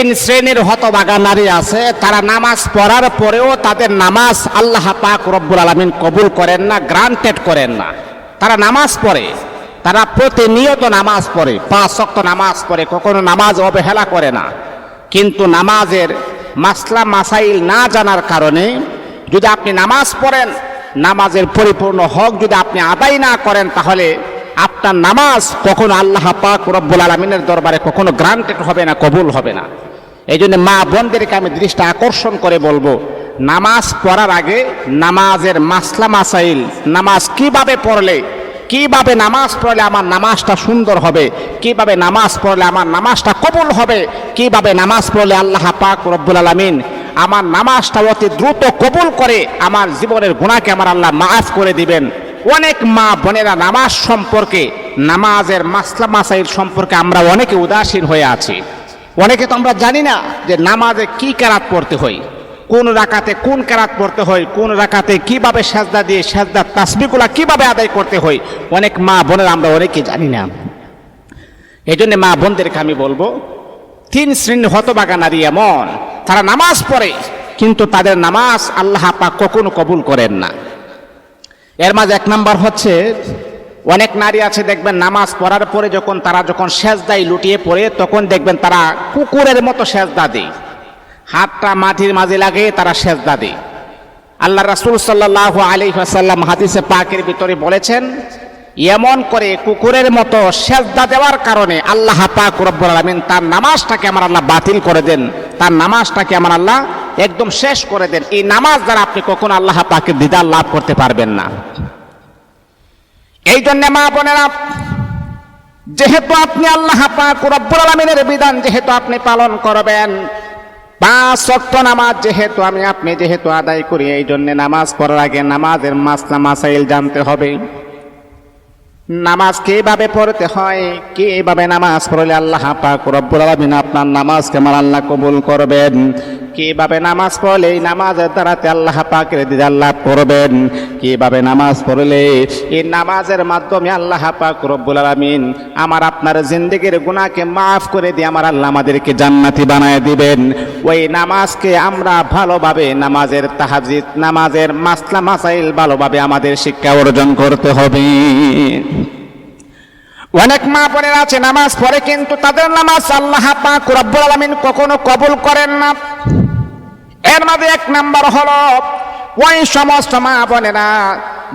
তিন শ্রেণির হতবাগা নারী আছে, তারা নামাজ পড়ার পরেও তাদের নামাজ আল্লাহ পাক রব্বুল আলমিন কবুল করেন না গ্রান্টেড করেন না। তারা নামাজ পড়ে, তারা প্রতিনিয়ত নামাজ পড়ে, পাঁচ শক্ত নামাজ পড়ে, কখনো নামাজ অবহেলা করে না। কিন্তু নামাজের মাসলা মাসাইল না জানার কারণে যদি আপনি নামাজ পড়েন, নামাজের পরিপূর্ণ হক যদি আপনি আদায় না করেন, তাহলে আপনার নামাজ কখনো আল্লাহ পাক রব্বুল আলমিনের দরবারে কখনো গ্রান্টেড হবে না, কবুল হবে না। এই জন্য মা বোনদেরকে আমি দৃষ্টি আকর্ষণ করে বলব, নামাজ পড়ার আগে নামাজের মাসলা মাসাইল, নামাজ কীভাবে পড়লে, কীভাবে নামাজ পড়লে আমার নামাজটা সুন্দর হবে, কীভাবে নামাজ পড়লে আমার নামাজটা কবুল হবে, কীভাবে নামাজ পড়লে আল্লাহ পাক রব্বুল আলমিন আমার নামাজটা অতি দ্রুত কবুল করে আমার জীবনের গুণাকে আমার আল্লাহ মাফ করে দিবেন। অনেক মা বোনেরা নামাজ সম্পর্কে, নামাজের মাসলা মাসাইল সম্পর্কে আমরা অনেকে উদাসীন হয়ে আছি। অনেকে তো আমরা জানি না যে নামাজে কি কেরাত পড়তে হয়, কোন রাকাতে কোন কেরাত পড়তে হয়, কোন রাকাতে কীভাবে সাজদা দিয়ে সাজদার তাসবিগুলা কীভাবে আদায় করতে হয়, অনেক মা বোনের আমরা অনেকে জানি না। এই জন্য মা বোনদেরকে আমি বলব, তিন শ্রেণি হতবাগা নারী এমন, তারা নামাজ পড়ে, কিন্তু তাদের নামাজ আল্লাহ পাক কখনো কবুল করেন না। এর মাঝে এক নাম্বার হচ্ছে অনেক নারী আছে, দেখবেন নামাজ পড়ার পরে যখন তারা যখন সেজদায় লুটিয়ে পড়ে, তখন দেখবেন তারা কুকুরের মতো সেজদা দেয়। হাতটা মাটির মাঝে লাগে তারা সেজদা দেয়। আল্লাহ রাসুল সাল্লাহ আলী আসাল্লাম হাদিসে পাকের ভিতরে বলেছেন, এমন করে কুকুরের মতো সেজদা দেওয়ার কারণে আল্লাহ পাক রব্বুল আলমিন তার নামাজটাকে আমার আল্লাহ বাতিল করে দেন। তার নামাজটাকে আমার আল্লাহ একদম শেষ করে দেন। এই নামাজ দ্বারা আপনি কখনো আল্লাহ পাকে দিদার লাভ করতে পারবেন না। এই জন্য মা বোনেরা, যেহেতু আপনি আল্লাহ পাক আলমিনের বিধান যেহেতু আপনি পালন করবেন, পাঁচ ওয়াক্ত নামাজ যেহেতু আমি, আপনি যেহেতু আদায় করি এই জন্যে নামাজ পড়ার আগে নামাজের মাসলা মাসাইল জানতে হবে। নামাজ কীভাবে পড়তে হয়? কীভাবে নামাজ পড়লে আল্লাহ পাক রব্বুল আলামিন আপনার নামাজকে আমার আল্লাহ কবুল করবেন? কীভাবে নামাজ পড়লে এই নামাজের দ্বারাতে আল্লাহ পাকের দিদার লাভ করবেন? কীভাবে নামাজ পড়লে এই নামাজের মাধ্যমে আল্লাহ পাক রব্বুল আলামিন আমার আপনার জিন্দগির গুনাহকে মাফ করে দিয়ে আমার আল্লাহ আমাদেরকে জান্নাতি বানায় দিবেন? ওই নামাজকে আমরা ভালোভাবে নামাজের তাহাজিদ নামাজের মাসলা মাসাইল ভালোভাবে আমাদের শিক্ষা অর্জন করতে হবে। অনেক মা বোনের আছে, নামাজ পড়ে কিন্তু তাদের নামাজ আল্লাহ পাক রব্বুল আলামিন কখনো কবুল করেন না। এর মধ্যে এক নাম্বার হলো, ওই সমস্ত মা বোনেরা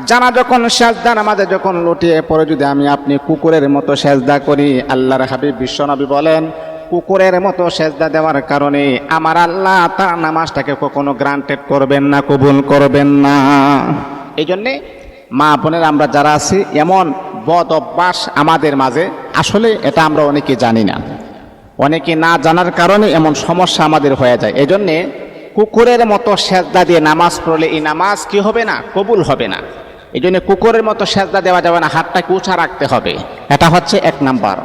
জানা যখন সেজদা নামাজে যখন লুটিয়ে পড়ে, যদি আমি আপনি কুকুরের মতো সেজদা করি, আল্লাহর হাবিব, বিশ্বনবী বলেন কুকুরের মতো সেজদা দেওয়ার কারণে আমার আল্লাহ তার নামাজটাকে কখনো গ্রান্টেড করবেন না, কবুল করবেন না। এই জন্যে মা বোনের আমরা যারা আছি, এমন বদ অভ্যাস আমাদের মাঝে, আসলে এটা আমরা অনেকে জানি না। অনেকে না জানার কারণে এমন সমস্যা আমাদের হয়ে যায়। এই জন্যে কুকুরের মতো সেজদা দিয়ে নামাজ পড়লে এই নামাজ কি হবে না? কবুল হবে না। এই জন্য কুকুরের মতো সেজদা দেওয়া যাবে না, হাতটাকে উঁচা রাখতে হবে। এটা হচ্ছে এক নাম্বার।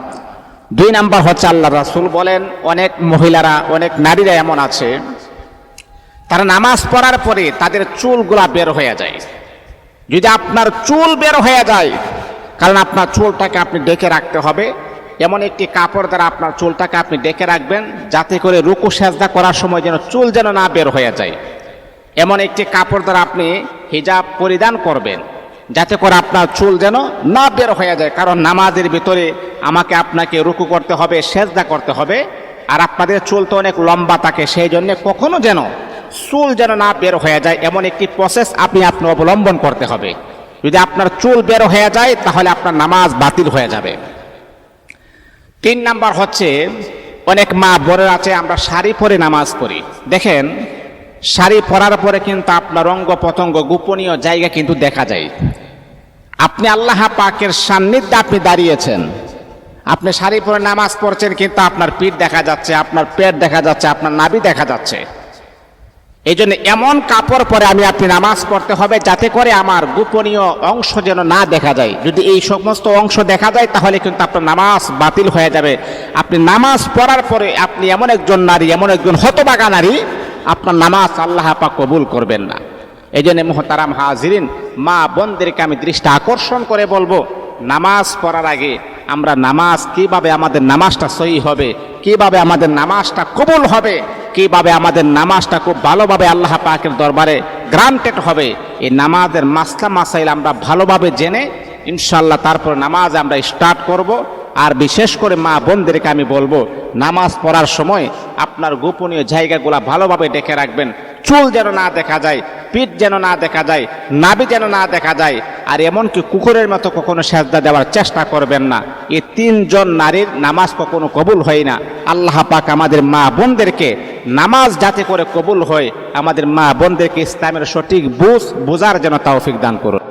দুই নাম্বার হচ্ছে আল্লাহ রাসুল বলেন, অনেক মহিলারা, অনেক নারীরা এমন আছে, তারা নামাজ পড়ার পরে তাদের চুলগুলা বের হয়ে যায়। যদি আপনার চুল বের হয়ে যায়, কারণ আপনার চুলটাকে আপনি ডেকে রাখতে হবে, এমন একটি কাপড় দ্বারা আপনার চুলটাকে আপনি ডেকে রাখবেন, যাতে করে রুকু সেজদা করার সময় যেন চুল যেন না বের হয়ে যায়। এমন একটি কাপড় দ্বারা আপনি হিজাব পরিধান করবেন, যাতে করে আপনার চুল যেন না বের হয়ে যায়, কারণ নামাজের ভিতরে আমাকে আপনাকে রুকু করতে হবে, সেজদা করতে হবে, আর আপনাদের চুল তো অনেক লম্বা থাকে সেই জন্য কখনো যেন চুল যেন না বের হয়ে যায়, এমন একটি প্রসেস আপনি আপনি অবলম্বন করতে হবে। যদি আপনার চুল বের হয়ে যায়, তাহলে আপনার নামাজ বাতিল হয়ে যাবে। তিন নাম্বার হচ্ছে, অনেক মা বোনের আছে, আমরা শাড়ি পরে নামাজ পড়ি। দেখেন, শাড়ি পরার পরে কিন্তু আপনার অঙ্গ পতঙ্গ গোপনীয় জায়গা কিন্তু দেখা যায়। আপনি আল্লাহ পাকের সান্নিধ্যে আপনি দাঁড়িয়েছেন। আপনি শাড়ি পরে নামাজ পড়ছেন, কিন্তু আপনার পিঠ দেখা যাচ্ছে, আপনার পেট দেখা যাচ্ছে, আপনার নাভি দেখা যাচ্ছে। এই জন্য এমন কাপড় পরে আমি আপনি নামাজ পড়তে হবে, যাতে করে আমার গোপনীয় অংশ যেন না দেখা যায়। যদি এই সমস্ত অংশ দেখা যায়, তাহলে কিন্তু আপনার নামাজ বাতিল হয়ে যাবে। আপনি নামাজ পড়ার পরে আপনি এমন একজন নারী, এমন একজন হতবাগা নারী, আপনার নামাজ আল্লাহ পাক কবুল করবেন না। এই জন্য মোহতারাম হাজিরিন, মা বোনদেরকে আমি দৃষ্টি আকর্ষণ করে বলব, নামাজ পড়ার আগে আমরা নামাজ, কীভাবে আমাদের নামাজটা সহি হবে, কীভাবে আমাদের নামাজটা কবুল হবে, কীভাবে আমাদের নামাজটা খুব ভালোভাবে আল্লাহ পাকের দরবারে গ্রান্টেড হবে, এই নামাজের মাসলা মাসাইল আমরা ভালোভাবে জেনে ইনশাল্লাহ তারপর নামাজ আমরা স্টার্ট করব। আর বিশেষ করে মা বোনদেরকে আমি বলব, নামাজ পড়ার সময় আপনার গোপনীয় জায়গাগুলো ভালোভাবে ডেকে রাখবেন। চুল যেন না দেখা যায়, পিঠ যেন না দেখা যায়, নাভি যেন না দেখা যায়, আর এমনকি কুকুরের মতো কখনো সেজদা দেওয়ার চেষ্টা করবেন না। এই তিনজন নারীর নামাজ কখনো কবুল হয় না। আল্লাহ পাক আমাদের মা বোনদেরকে নামাজ যাতে করে কবুল হয়, আমাদের মা বোনদেরকে ইসলামের সঠিক বুঝ, বোঝার যেন তাওফিক দান করুন।